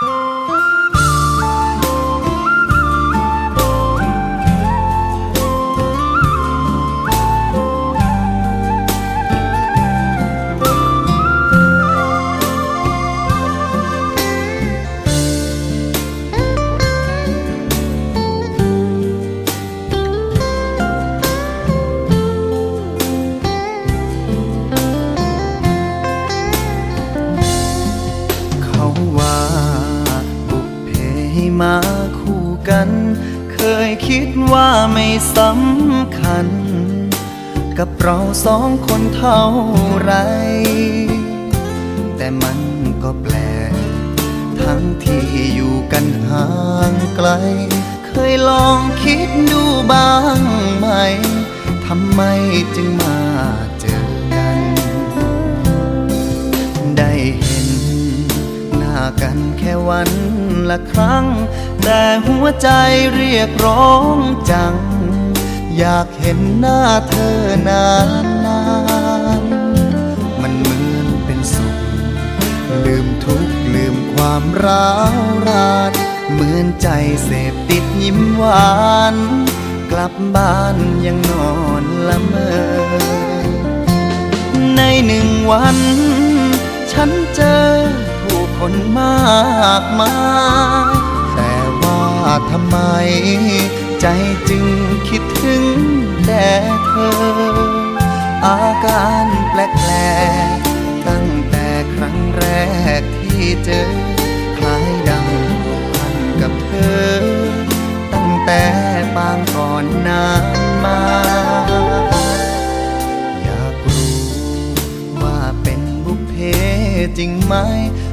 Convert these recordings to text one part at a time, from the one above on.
เกัน เคยคิดว่าไม่สำคัญ กับเราสองคนเท่าไร แต่มันก็แปลก ทั้งที่อยู่กันห่างไกล เคยลองคิดดูบ้างไหมทำไมจึงมา กันแค่วันละครั้ง แต่หัวใจเรียกร้องจัง อยากเห็นหน้าเธอนานนานๆมันเหมือนเป็นสุข ลืมทุกข์ลืมความร้าวรานเหมือนใจเสพติดยิ้มหวาน กลับบ้านยังนอนละเมอ ในหนึ่งวัน ฉันเจอ คนมากมายแต่ว่าทำไม ใจจึงคิดถึงแต่เธอ อาการแปลกๆตั้งแต่ครั้งแรกที่เจอ คล้ายดังผูกพันกับเธอ ตั้งแต่ปางก่อนนานมาอยากรู้ว่าเป็นบุพเพจริงไหม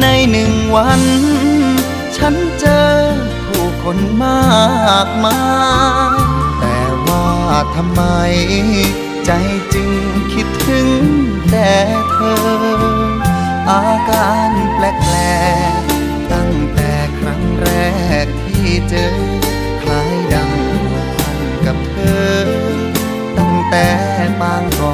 ในหนึ่งวัน ฉันเจอผู้คนมากมายแต่ว่าทำไม ใจจึงคิดถึงแต่เธอ อาการแปลกๆตั้งแต่ครั้งแรกที่เจอ คล้ายดังกพันกับเธอ ตั้งแต่ปางก่อน